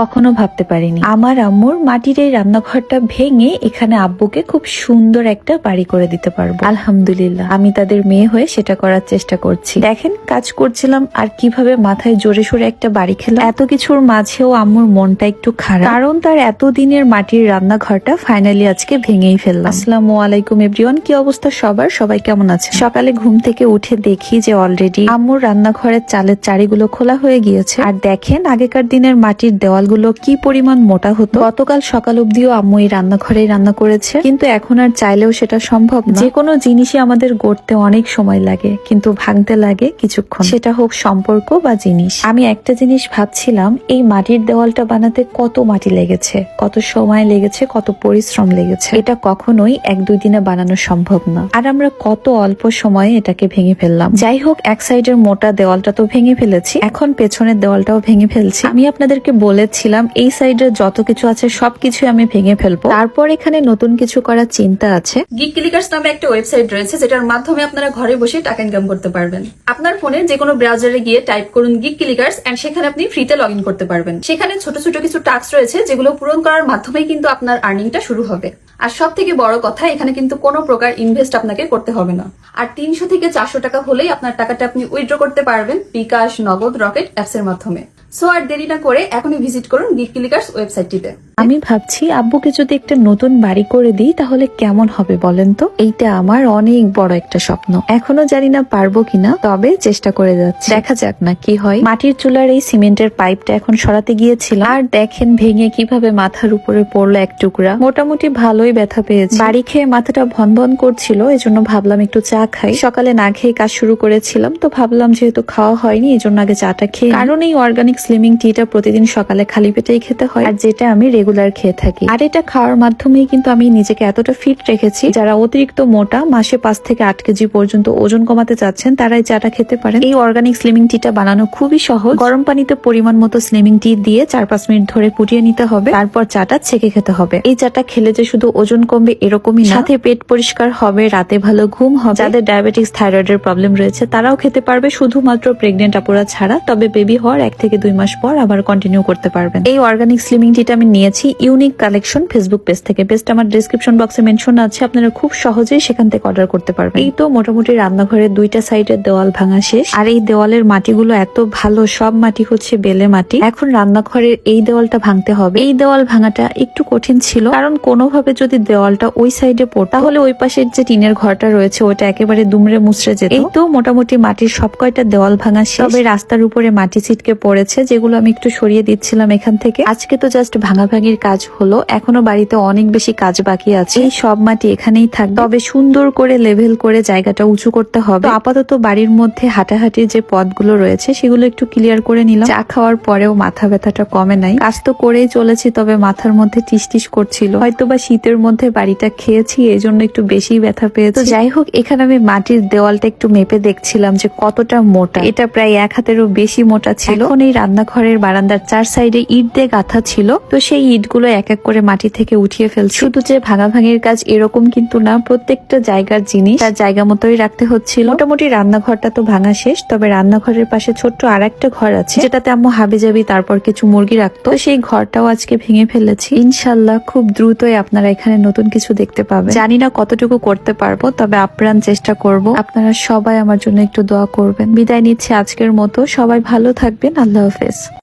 কখনো ভাবতে পারিনি। আমার আম্মুর মাটির এই রান্নাঘরটা ভেঙে এখানে আব্বুকে খুব সুন্দর একটা বাড়ি করে দিতে পারব। আলহামদুলিল্লাহ। আমি তাদের মেয়ে হয়ে সেটা করার চেষ্টা করছি। দেখেন, কাজ করছিলাম, আর কীভাবে মাথায় জোরে সোরে একটা বাড়ি খেলাম। এত কিছুর মাঝেও আম্মুর মনটা একটু খারাপ। কারণ তার এতদিনের মাটির রান্নাঘরটা ফাইনালি আজকে ভেঙেই ফেললাম। আসসালামু আলাইকুম এভরিওয়ান কি অবস্থা সবার? সবাই কেমন আছে সকালে ঘুম থেকে উঠে দেখি যে অলরেডি আম্মুর রান্নাঘরের চালের চারিগুলো খোলা হয়ে গিয়েছে। আর দেখেন, আগেকার দিনের মাটির দেওয়ালগুলো কি পরিমাণ মোটা হতো? গতকাল সকাল অব্দিও আম্মু এই রান্নাঘরেই রান্না করেছে। কিন্তু এখন আর চাইলেও সেটা সম্ভব যে কোনো জিনিসই আমাদের গড়তে অনেক সময় লাগে, কিন্তু ভাঙতে লাগে কিছুক্ষণ। সেটা হোক সম্পর্ক বা জিনিস। আমি একটা জিনিস ভাবছিলাম, এই মাটির দেওয়ালটা বানাতে কত মাটি লেগেছে? কত সময় লেগেছে? কত পরিশ্রম লেগেছে? এটা কখনোই এক দুই দিনে বানানো সম্ভব না। আর আমরা কত অল্প সময়ে এটাকে ভেঙে ফেললাম। যাই হোক, এক সাইডের মোটা দেওয়ালটা তো ভেঙে ফেলেছি। এখন পেছনের দেওয়ালটাও ভেঙে ফেলছি। আমি আপনাদেরকে বলেছিলাম এই সাইডের যত কিছু আছে সবকিছু আমি ভেঙে ফেলব। তারপর এখানে নতুন কিছু করার চিন্তা আছে। গিগ ক্লিকার্স নামে একটা ওয়েবসাইট রয়েছে, যেটার মাধ্যমে আপনারা ঘরে বসে টাকা ইনকাম করতে পারবেন। আপনার ফোনে যে কোনো ব্রাউজারে গিয়ে টাইপ করুন গিগ ক্লিকার্স এন্ড সেখানে আপনি ফ্রিতে লগ করতে পারবেন। সেখানে ছোট ছোট কিছু টাস্ক রয়েছে, যেগুলো পূরণ করার মাধ্যমেই কিন্তু আপনার আর্নিংটা শুরু হবে। আর সব থেকে বড় কথা, এখানে কিন্তু কোনো প্রকার ইনভেস্ট আপনাকে করতে হবে না। আর তিনশো থেকে চারশো টাকা হলেই আপনার টাকাটা আপনি উইথড্র করতে পারবেন বিকাশ, নগদ রকেট অ্যাপস এর মাধ্যমে। সো আর দেরি না করে এখনই ভিজিট করুন গিগ ক্লিকার্স ওয়েবসাইটটিতে আমি ভাবছি, আব্বুকে যদি একটা নতুন বাড়ি করে দিই, তাহলে কেমন হবে বলেন তো? এইটা আমার অনেক বড় একটা স্বপ্ন। এখনও জানি না পারব কিনা, তবে চেষ্টা করে যাচ্ছি। দেখা যাক না কি হয়। মাটির চুলার এই সিমেন্টের পাইপটা এখন সরাতে গিয়েছিল আর দেখেন ভেঙে কীভাবে মাথার উপরে পড়ল এক টুকরা। মোটামুটি ভালোই ব্যথা পেয়েছে। বাড়ি খেয়ে মাথাটা ভন ভন করছিল, এজন্য ভাবলাম একটু চা খাই। সকালে না খেয়ে কাজ শুরু করেছিলাম, তো ভাবলাম যেহেতু খাওয়া হয়নি এই জন্য আগে চাটা খেয়ে কারণ এই অর্গানিক স্লিমিং টিটা প্রতিদিন সকালে খালি পেটেই খেতে হয়, আর যেটা আমি রেগুলার খেয়ে থাকি। আর এটা খাওয়ার মাধ্যমেই কিন্তু আমি নিজেকে এতটা ফিট রেখেছি, যারা অতিরিক্ত মোটা, মাসে পাঁচ থেকে আট কেজি পর্যন্ত ওজন কমাতে চাচ্ছেন তারা এই চাটা খেতে পারেন। এই অর্গানিক স্লিমিং টিটা বানানো খুবই সহজ। গরম পানিতে পরিমাণ মতো স্লিমিং টি দিয়ে চার পাঁচ মিনিট ধরে ফুটিয়ে নিতে হবে, তারপর চাটা ছেঁকে খেতে হবে। এই চাটা খেলে যে শুধু ওজন কমবে এরকমই সাথে পেট পরিষ্কার হবে, রাতে ভালো ঘুম হবে। যাদের ডায়াবেটিস থাইরয়েডের প্রবলেম রয়েছে, তারাও খেতে পারবে। শুধুমাত্র প্রেগনেন্ট আপুরা ছাড়া, তবে বেবি হওয়ার এক থেকে দুই মাস পর আবার কন্টিনিউ করতে পারবেন। এই অর্গানিক স্লিমিং টিটা আমি নিয়েছি ইউনিক কালেকশন ফেসবুক পেজ থেকে। পেজটা আমার ডিসক্রিপশন বক্সে মেনশন আছে, আপনারা খুব সহজেই সেখান থেকে অর্ডার করতে পারবেন। এই তো মোটামুটি রান্নাঘরের দুইটা সাইডের দেওয়াল ভাঙা শেষ। আর এই দেওয়ালের মাটিগুলো এত ভালো, সব মাটি হচ্ছে বেলে মাটি। এখন রান্নাঘরের এই দেওয়ালটা ভাঙতে হবে। এই দেওয়াল ভাঙাটা একটু কঠিন ছিল, কারণ কোনোভাবে যদি দেওয়ালটা ওই সাইডে পড়ে তাহলে ওই পাশের যে টিনের ঘরটা রয়েছে, ওটা একেবারে দুমড়ে মুচড়ে যেত। এই তো মোটামুটি মাটির সব কয়টা দেওয়াল ভাঙা শেষ। তবে রাস্তার উপরে মাটি ছিটকে পড়েছে যেগুলো আমি একটু সরিয়ে দিচ্ছিলাম এখান থেকে। আজকে তো জাস্ট ভাঙাভাঙির কাজ হলো। এখনও বাড়িতে অনেক বেশি কাজ বাকি আছে। এই সব মাটি এখানেই থাকবে। তবে সুন্দর করে লেভেল করে জায়গাটা উঁচু করতে হবে। আপাতত বাড়ির মধ্যে হাঁটাহাঁটির যে পথগুলো রয়েছে, সেগুলো একটু ক্লিয়ার করে নিলাম। চা খাওয়ার পরেও মাথা ব্যথাটা কমে নাই। কাজ তো করেই চলেছি, তবে মাথার মধ্যে টিস টিস করছিল। হয়তো বা শীতের মধ্যে বাড়িটা খেয়েছি এই জন্য একটু বেশি ব্যথা পেয়েছি। তো যাই হোক, এখানে আমি মাটির দেওয়ালটা একটু মেপে দেখছিলাম যে কতটা মোটা। এটা প্রায় এক হাতেরও বেশি মোটা ছিল। এখন এই রান্নাঘরের বারান্দার চার সাইডে ইট দিয়ে গাঁথা ছিল। তো সেই ইটগুলো এক এক করে মাটি থেকে উঠিয়ে ফেলছে। শুধু যে ভাঙাভাঙির কাজ এরকম কিন্তু না, প্রত্যেকটা জায়গার জিনিস তার জায়গা মতোই রাখতে হচ্ছিল। মোটামুটি রান্নাঘরটা তো ভাঙা শেষ, তবে রান্নাঘরের পাশে ছোট্ট আর একটা ঘর আছে। যেটাতে আম্মু হাবি যাবি তারপর কিছু মুরগি রাখতো। সেই ঘরটাও আজকে ভেঙে ফেলেছি। ইনশাল্লাহ খুব দ্রুতই আপনারা এখানে নতুন কিছু দেখতে পাবেন। জানি না কতটুকু করতে পারব, তবে আপ্রাণ চেষ্টা করব। আপনারা সবাই আমার জন্য একটু দোয়া করবেন। বিদায় নিচ্ছে আজকের মতো। সবাই ভালো থাকবেন। আল্লাহ হাফেজ। tardes.